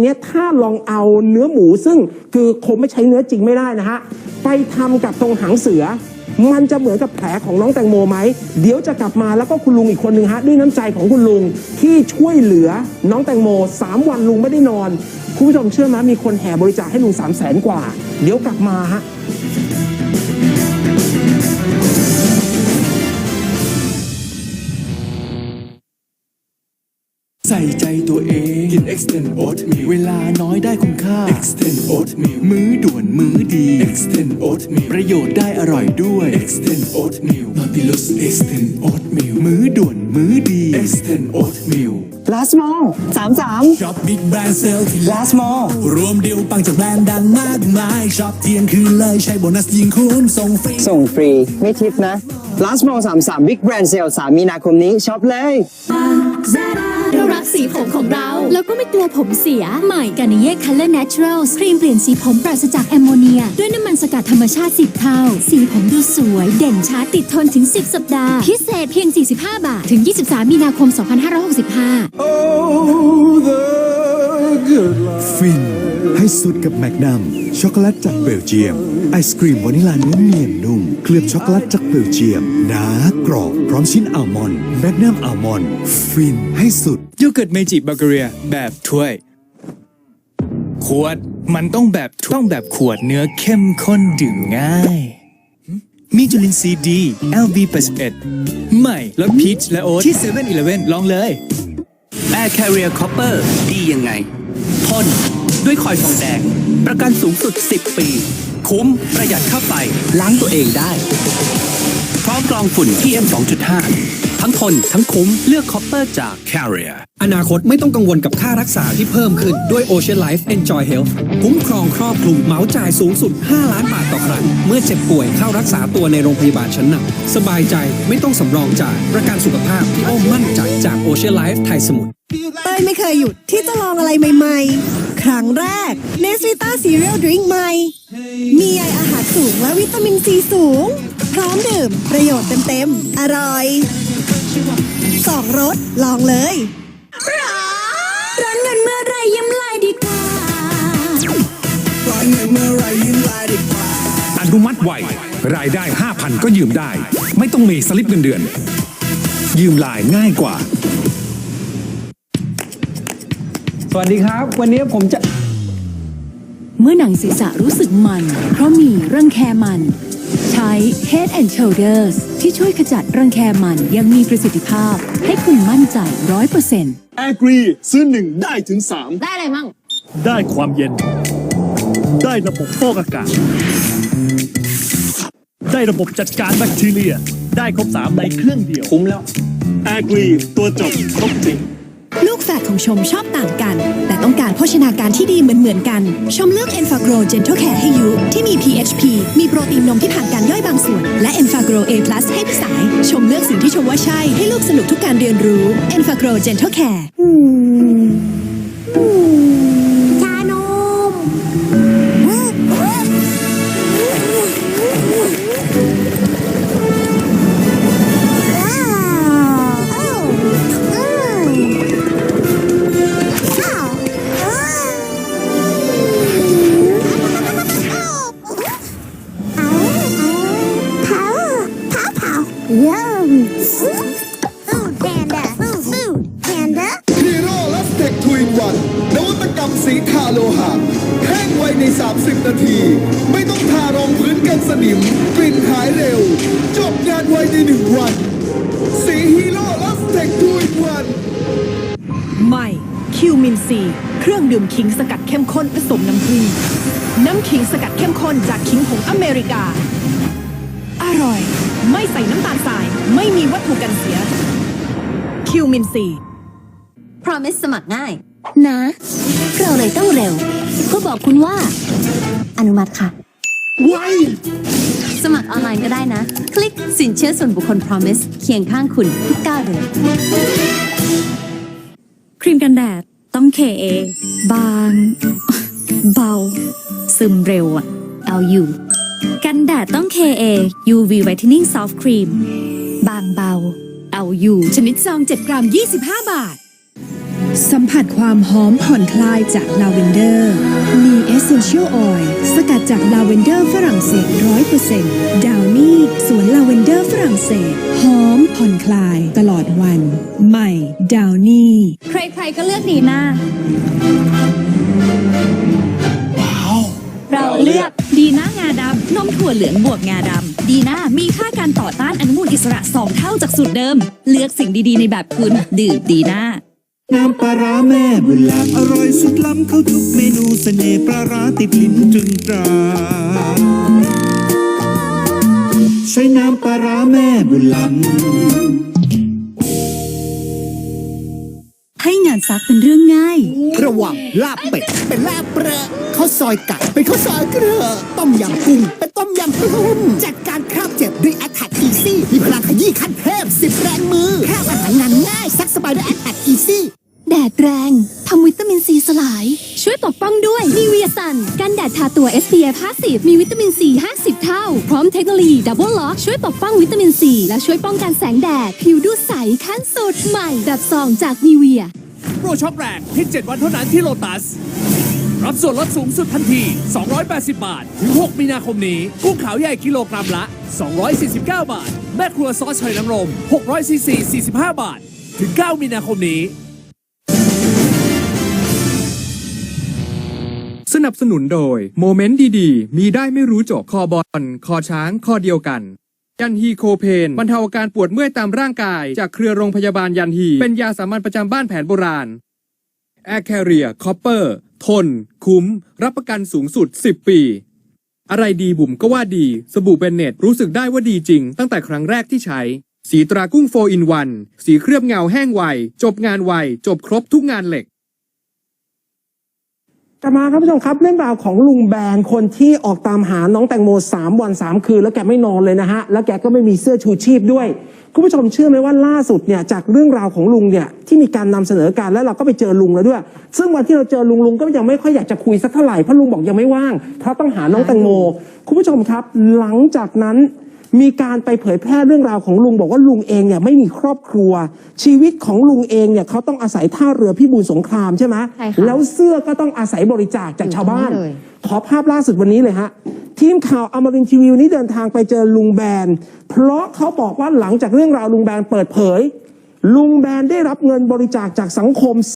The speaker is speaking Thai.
เนี้ยถ้าลองเอาเนื้อหมูซึ่งคือคงไม่ใช้เนื้อจริงไม่ได้นะฮะ ไปทำกับตรงหางเสือ มันจะเหมือนกับแผลของน้องแตงโมไหม เดี๋ยวจะกลับมาแล้วก็คุณลุงอีกคนหนึ่งฮะ ด้วยน้ำใจของคุณลุงที่ช่วยเหลือน้องแตงโม 3 วันลุงไม่ได้นอน คุณผู้ชมเชื่อไหมมีคนแห่บริจาคให้ลุง3 0 0แสนกว่า เดี๋ยวกลับมาฮะ ใส่ใจตัวเอง กิน extend oatmeal เวลาน้อยได้คุณค่า extend oatmeal มื้อด่วนมื้อดี extend oatmeal ประโยชน์ได้อร่อยด้วย extend oatmeal Nautilus extend oatmeal มื้อด่วนมื้อดี extend oatmeal last mall สามสาม ช็อปบิ๊กแบรนด์เซลที่ last mall รวมดีลปังจากแบรนด์ดังมากมาย ช็อปเที่ยงคืนเลยใช้โบนัสยิงคูณส่งฟรี ส่งฟรี ไม่ทิปนะ last mall สามสาม big brand sale สามมีนาคมนี้ช็อปเลย เรารักสีผมของเรา แล้วก็ไม่กลัวผมเสีย ใหม่กานิเย่คัลเลอร์เนเชอรัลครีมเปลี่ยนสีผมปราศจากแอมโมเนีย ด้วยน้ำมันสกัดธรรมชาติ10เท่า สีผมดูสวย เด่นช้าติดทนถึง 10 สัปดาห์ พิเศษเพียง 45 บาท ถึง 23 มีนาคม 2565 ฟินให้สุดกับแมกนัมช็อกโกแลตจากเบลเจียม ไอศกรีมวานิลาเนื้อเนียนนุ่ม เคลือบช็อกโกแลตจากเบลเจียมหนากรอบ พร้อมชิ้นอัลมอนด์แมกนัมอัลมอนด์ฟินให้สุด โยเกิร์ตเมจิบัลเกเรีย แบบถ้วย ขวดมันต้องแบบต้องแบบขวดเนื้อเข้มข้นดื่มง่าย มีจุลินทรีย์ดี LV81 ใหม่รสพีชและโอ๊ตที่7 e เ e ่ e อลองเลย Air Carrier Copper ดียังไงทนด้วยคอยทองแดง ประกันสูงสุด 10 ปี คุ้ม ประหยัดค่าไฟล้างตัวเองได้ พร้อมกรองฝุ่น PM 2.5 ทั้งทนทั้งคุ้มเลือก Copper จาก Carrier อนาคตไม่ต้องกังวลกับค่ารักษาที่เพิ่มขึ้นด้วย Ocean Life Enjoy Health คุ้มครองครอบคลุมเหมาจ่ายสูงสุด 5 ล้านบาทต่อครั้ง เมื่อเจ็บป่วยเข้ารักษาตัวในโรงพยาบาลชั้นนำสบายใจไม่ต้องสำรองจ่ายประกันสุขภาพที่อ้อมมั่นใจจาก Ocean Life ไทยสมุทรเต้ยไม่เคยหยุดที่จะลองอะไรใหม่ ๆ ครั้งแรกเนสวิต้าซีเรียลดริงใหม่ มีใยอาหารสูงและวิตามินซีสูง พร้อมดื่มประโยชน์เต็มๆ อร่อยสองรสลองเลยร้อนเงินเมื่อไรยิ้มลายดีกว่าร้อยเงินเมื่อไรยิ้มลายดีกว่าอนุมัติไวรายได้ 5,000 ก็ยืมได้ ไม่ต้องมีสลิปเงินเดือน ยืมลายง่ายกว่าส วัสดีครับ วันนี้ผมจะ เมื่อหนังศีรษะรู้สึกมัน เพราะมีรังแคมัน ใช้ Head and Shoulders ที่ช่วยขจัดรังแคมันอยังมีประสิทธิภาพ ให้คุณมั่นใจร้อยเปอร์เซ็นต์แอกรีซื้อหนึ่งได้ถึงสามได้อะไรมั่ง ได้ความเย็น ได้ระบบฟอกอากาศ ได้ระบบจัดการแบคทีเรีย ได้ครบสามในเครื่องเดียว คุ้มแล้วแอกรีตัวจบครบจริง ลูกแฝดของชมชอบต่างกัน แต่ต้องการโภชนาการที่ดีเหมือนเหมือนๆกัน ชมเลือก e n f a g r o Gentle Care ให้ยุที่มี PHP มีโปรตีนนมที่ผ่านการย่อยบางส่วน และ e n f a g r o A+ ให้พี่สาย ชมเลือกสิ่งที่ชมว่าใช่ให้ลูกสนุกทุกการเรียนรู้ e n f a g r o Gentle Care ช ฮีโร่ลัสเทคทูอินวันนวัตกรรมสีทาโลหะแห้งไวใน 30 นาที ไม่ต้องทารองพื้นกันสนิม กลิ่นหายเร็ว จบงานไวในหนึ่งวัน สีฮีโร่ลัสเทคทูอินวันใหม่คิวมินซี เครื่องดื่มขิงสกัดเข้มข้นผสมน้ำผึ้งน้ำขิงสกัดเข้มข้นจากขิงผงอเมริกา อร่อย ไม่ใส่น้ำตาลทราย ไม่มีวัตถุกันเสีย คิวมินซี Promise สมัครง่าย นะ เราเลยต้องเร็ว เพื่อบอกคุณว่า อนุมัติค่ะ ไวสมัครออนไลน์ก็ได้นะ คลิกสินเชื่อส่วนบุคคล Promise เคียงข้างคุณทุกก้าวเดินครีมกันแดดต้องเคเอบาง เบา ซึมเร็วอะเอาอยู่ กันแดดต้อง KA UV Whitening Soft Cream บางเบา เอาอยู่ชนิดซอง 7 กรัม 25 บาท สัมผัสความหอมผ่อนคลายจากลาเวนเดอร์ มีเอเซนเชียลออยล์สกัดจากลาเวนเดอร์ฝรั่งเศสร้อยเปอร์เซ็นต์ดาวนี่สวนลาเวนเดอร์ฝรั่งเศส หอมผ่อนคลายตลอดวัน ใหม่ดาวนี่ ใครๆก็เลือกดีน่า เราเลือกดีน่างาดำนมถั่วเหลืองบวกงาดำดีน่ามีค่าการต่อต้านอนุมูลอิสระ 2 เท่าจากสูตรเดิม เลือกสิ่งดีๆในแบบคุณ ดื่มดีน่าน้ำปลาร้าแม่บุญล้ำอร่อยสุดล้ำเข้าทุกเมนูเสน่ห์ปลาร้าติดลิ้นจึงตราใช้น้ำปลาร้าแม่บุญล้ำ ซักเป็นเรื่องง่าย ระหว่างลาบเป็ดเป็นลาบเปรอะข้าวซอยไก่เป็นข้าวซอยเกลือต้มยำกุ้งเป็นต้มยำกุ้งจัดการคราบเจ็บด้วย a t t a c k Easy มีพลังขยี้ขั้นเทพสิบแรงมือคราบอาหารงานง่ายซักสบายด้วย a t t a c k Easy แดดแรงทำวิตามินซีสลาย ช่วยปกป้องด้วยนิเวียซันกันแดดทาตัว SPF 50 มีวิตามินซี 50 เท่า พร้อมเทคโนโลยีดับเบิลล็อกช่วยปกป้องวิตามินซี และช่วยป้องกันแสงแดด ผิวดูใสขั้นสุดใหม่ แบบซองจากนิเวีย โปรช็อปแรงที่7วันเท่านั้นที่โลตัส รับส่วนลดสูงสุดทันที 280 บาท ถึง 6 มีนาคมนี้ กุ้งขาวใหญ่กิโลกรัมละ 249 บาท แม่ครัวซอสหอยนางรม600ซีซี45 บาท ถึง 9 มีนาคมนี้ สนับสนุนโดย โมเมนต์ดีๆ มีได้ไม่รู้จบคอบอลคอช้างคอเดียวกัน ยันฮีโคเพนบรรเทาอาการปวดเมื่อยตามร่างกาย จากเครือโรงพยาบาลยันฮี เป็นยาสามัญประจำบ้านแผนโบราณแอร์แคเรียคอปเปอร์ทน คุ้ม รับประกันสูงสุด 10 ปี อะไรดีบุ๋มก็ว่าดี สบู่เบนเนตรู้สึกได้ว่าดีจริง ตั้งแต่ครั้งแรกที่ใช้ สีตรากุ้งโฟอินวัน สีเคลือบเงาแห้งไว จบงานไว จบครบทุกงานเหล็ก ลับมาครับผู้ชมครับเรื่องราวของลุงแบนคนที่ออกตามหาน้องแตงโม3วัน3คืนแล้วแกไม่นอนเลยนะฮะแล้วแกก็ไม่มีเสื้อชูชีพด้วยคุณผู้ชมเชื่อไหมว่าล่าสุดเนี่ยจากเรื่องราวของลุงเนี่ยที่มีการนำเสนอการแล้วเราก็ไปเจอลุงแล้วด้วย ซึ่งวันที่เราเจอลุงลุงก็ยังไม่ค่อยอยากจะคุยสักเท่าไหร่เพราะลุงบอกยังไม่ว่างเพราะต้องหาน้องแตงโม คุณผู้ชมครับ หลังจากนั้น มีการไปเผยแพร่เรื่องราวของลุงบอกว่าลุงเองเนี่ยไม่มีครอบครัว ชีวิตของลุงเองเนี่ยเขาต้องอาศัยท่าเรือพิบูลสงครามใช่ไหมใช่ค่ะ แล้วเสื้อก็ต้องอาศัยบริจาคจากชาวบ้านอยู่ตรงนี้เลยขอภาพล่าสุดวันนี้เลยฮะ ทีมข่าวอมรินทร์ทีวีวันนี้เดินทางไปเจอลุงแบน เพราะเขาบอกว่าหลังจากเรื่องราวลุงแบนเปิดเผย ลุงแบนได้รับเงินบริจาคจากสังคม